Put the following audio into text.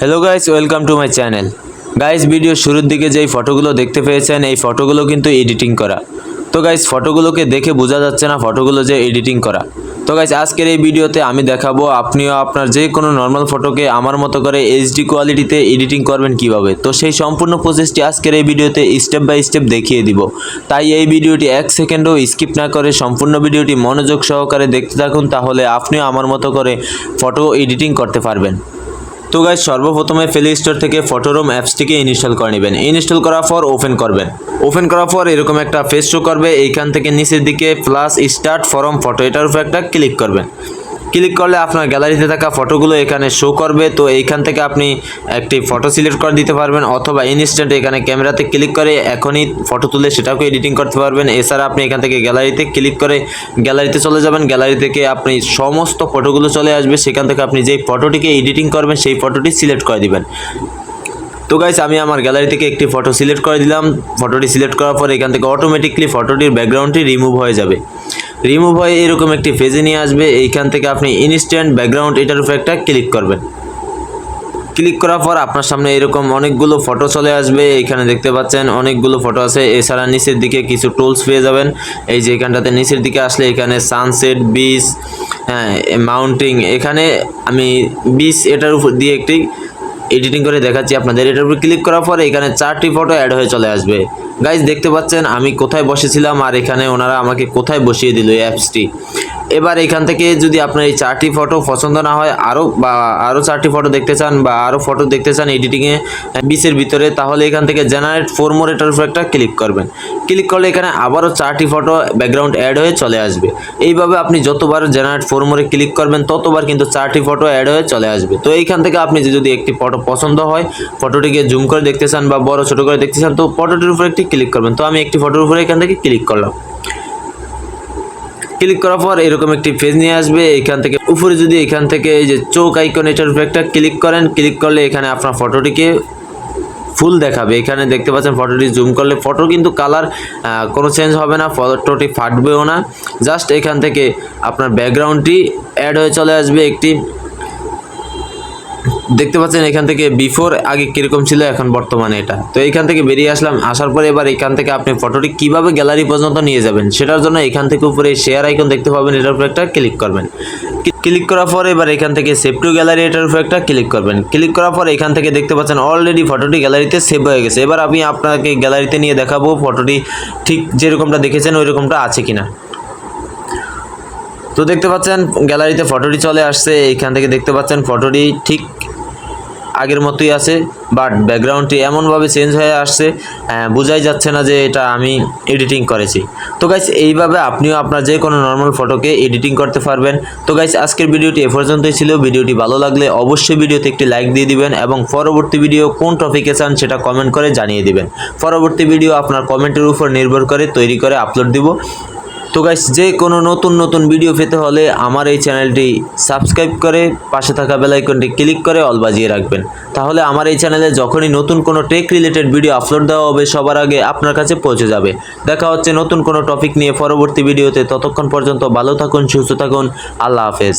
Hello guys welcome to my channel guys video শুরুর দিকে যেই ফটোগুলো দেখতে পেয়েছেন, এই ফটোগুলো কিন্তু এডিটিং করা। তো গাইস ফটোগুলোকে দেখে বোঝা যাচ্ছে না ফটোগুলো যে এডিটিং করা। তো গাইস আজকের এই ভিডিওতে আমি দেখাবো আপনিও আপনার যে কোনো নর্মাল ফটোকে আমার মতো করে এইচডি কোয়ালিটিতে এডিটিং করবেন কীভাবে। তো সেই সম্পূর্ণ প্রসেসটি আজকের এই ভিডিওতে স্টেপ বাই স্টেপ দেখিয়ে দিব। তাই এই ভিডিওটি এক সেকেন্ডও স্কিপ না করে সম্পূর্ণ ভিডিওটি মনোযোগ সহকারে দেখতে থাকুন, তাহলে আপনিও আমার মতো করে ফটো এডিটিং করতে পারবেন। তো গাইজ সর্বপ্রথমে প্লে স্টোর থেকে ফটোরুম অ্যাপসটিকে ইনস্টল করে নেবেন। ইনস্টল করার পর ওপেন করবেন। ওপেন করার পর এরকম একটা ফেস শো করবে। এইখান থেকে নিচের দিকে প্লাস স্টার্ট ফরম ফটো, এটার উপর একটা ক্লিক করবেন। ক্লিক করলে আপনার গ্যালারিতে থাকা ফটোগুলো এখানে শো করবে। তো এইখান থেকে আপনি একটি ফটো সিলেক্ট করে দিতে পারবেন অথবা ইনস্ট্যান্ট এখানে ক্যামেরাতে ক্লিক করে এখনই ফটো তুলে সেটাকে এডিটিং করতে পারবেন। এছাড়া আপনি এখান থেকে গ্যালারিতে ক্লিক করে গ্যালারিতে চলে যাবেন। গ্যালারি থেকে আপনি সমস্ত ফটোগুলো চলে আসবে। সেখান থেকে আপনি যেই ফটোটিকে এডিটিং করবেন, সেই ফটোটি সিলেক্ট করে দিবেন। তো গাইস আমি আমার গ্যালারি থেকে একটি ফটো সিলেক্ট করে দিলাম। ফটোটি সিলেক্ট করার পর এখান থেকে অটোমেটিকলি ফটোটির ব্যাকগ্রাউন্ডটি রিমুভ হয়ে যাবে। রিমুভ হয়ে এরকম একটি ফেজে নিয়ে আসবে। এইখান থেকে আপনি ইনস্ট্যান্ট ব্যাকগ্রাউন্ড এটার উপর একটা ক্লিক করবেন। ক্লিক করার পর আপনার সামনে এরকম অনেকগুলো ফটো চলে আসবে। এখানে দেখতে পাচ্ছেন অনেকগুলো ফটো আছে। এছাড়া নিচের দিকে কিছু টুলস পেয়ে যাবেন। এই যে এখানটাতে নিচের দিকে আসলে এখানে সানসেট বিচ হ্যাঁ মাউন্টিং এখানে আমি বিচ এটার উপর দিয়ে একটি এডিটিং করে দেখাচ্ছি আপনাদের। এটার উপর ক্লিক করার পরে এখানে চারটি ফটো অ্যাড হয়ে চলে আসবে। গাইজ দেখতে পাচ্ছেন আমি কোথায় বসেছিলাম আর এখানে ওনারা আমাকে কোথায় বসিয়ে দিল এই অ্যাপসটি এবার এখান থেকে যদি আপনার এই চারটি ফটো পছন্দ না হয় আরও বা আরও চারটি ফটো দেখতে চান বা আরও ফটো দেখতে চান এডিটিংয়ে বিচের ভিতরে, তাহলে এখান থেকে জেনারেট ফোর মোর এটার উপর একটা ক্লিক করবেন। ক্লিক করলে এখানে আবারও চারটি ফটো ব্যাকগ্রাউন্ড অ্যাড হয়ে চলে আসবে। এইভাবে আপনি যতবার জেনারেট ফোর মোরে ক্লিক করবেন, ততবার কিন্তু চারটি ফটো অ্যাড হয়ে চলে আসবে। তো এইখান থেকে আপনি যদি একটি ফটো পছন্দ হয় ফটোটিকে জুম করে দেখতে চান বা বড় ছোটো করে দেখতে চান, তো ফটোটির উপরে একটি ক্লিক করবেন। তো আমি একটি ফটোর উপরে এখান থেকে ক্লিক করলাম। ক্লিক করার পর এরকম একটি পেজ নিয়ে আসবে। এখান থেকে উপরে যদি এখান থেকে এই যে চোখ আইকন এটার উপরে একটা ক্লিক করেন ক্লিক করলে এখানে আপনার ফটোটিকে ফুল দেখাবে। এখানে দেখতে পাচ্ছেন ফটোটি জুম করলে ফটো কিন্তু কালার কোনো চেঞ্জ হবে না ফটোটি ফাটবেও না। জাস্ট এখান থেকে আপনার ব্যাকগ্রাউন্ডটি অ্যাড হয়ে চলে আসবে একটি দেখতে পাচ্ছেন এখান থেকে বিফোর আগে কীরকম ছিল, এখন বর্তমানে এটা। তো এইখান থেকে বেরিয়ে আসলাম, আসার পরে এবার এখান থেকে আপনি ফটোটি কীভাবে গ্যালারি পর্যন্ত নিয়ে যাবেন, সেটার জন্য এখান থেকে উপরে শেয়ার আইকন দেখতে পাবেন, এটার উপর একটা ক্লিক করবেন। ক্লিক করার পর এবার এখান থেকে সেভ টু গ্যালারি এটার উপর একটা ক্লিক করবেন। ক্লিক করার পর এখান থেকে দেখতে পাচ্ছেন অলরেডি ফটোটি গ্যালারিতে সেভ হয়ে গেছে। এবার আমি আপনাকে গ্যালারিতে নিয়ে দেখাবো ফটোটি ঠিক যেরকমটা দেখেছেন ওই রকমটা আছে কিনা। তো দেখতে পাচ্ছেন, গ্যালারিতে ফটোটি চলে আসছে, এইখান থেকে দেখতে পাচ্ছেন ফটোটি ঠিক আগের মতোই আছে, বাট ব্যাকগ্রাউন্ডটি এমনভাবে চেঞ্জ হয়ে আসছে বোঝাই যাচ্ছে না যে এটা আমি এডিটিং করেছি। তো গাইস এইভাবে আপনিও আপনার যে কোনো নর্মাল ফটোকে এডিটিং করতে পারবেন। তো গাইস আজকের ভিডিওটি এ পর্যন্তই ছিল। ভিডিওটি ভালো লাগলে অবশ্যই ভিডিওতে একটি লাইক দিয়ে দিবেন এবং পরবর্তী ভিডিও কোন টপিকে চান সেটা কমেন্ট করে জানিয়ে দিবেন। পরবর্তী ভিডিও আপনার কমেন্টের উপর নির্ভর করে তৈরি করে আপলোড দিব। তো গাইস যে কোনো নতুন নতুন ভিডিও পেতে হলে আমার এই চ্যানেলটি সাবস্ক্রাইব করে, পাশে থাকা বেল আইকনটি ক্লিক করে অল বাজিয়ে রাখবেন। তাহলে আমার এই চ্যানেলে যখনই নতুন কোনো টেক রিলেটেড ভিডিও আপলোড দেওয়া হবে, সবার আগে আপনার কাছে পৌঁছে যাবে। দেখা হচ্ছে নতুন কোনো টপিক নিয়ে পরবর্তী ভিডিওতে ততক্ষণ পর্যন্ত ভালো থাকুন, সুস্থ থাকুন। আল্লাহ হাফেজ।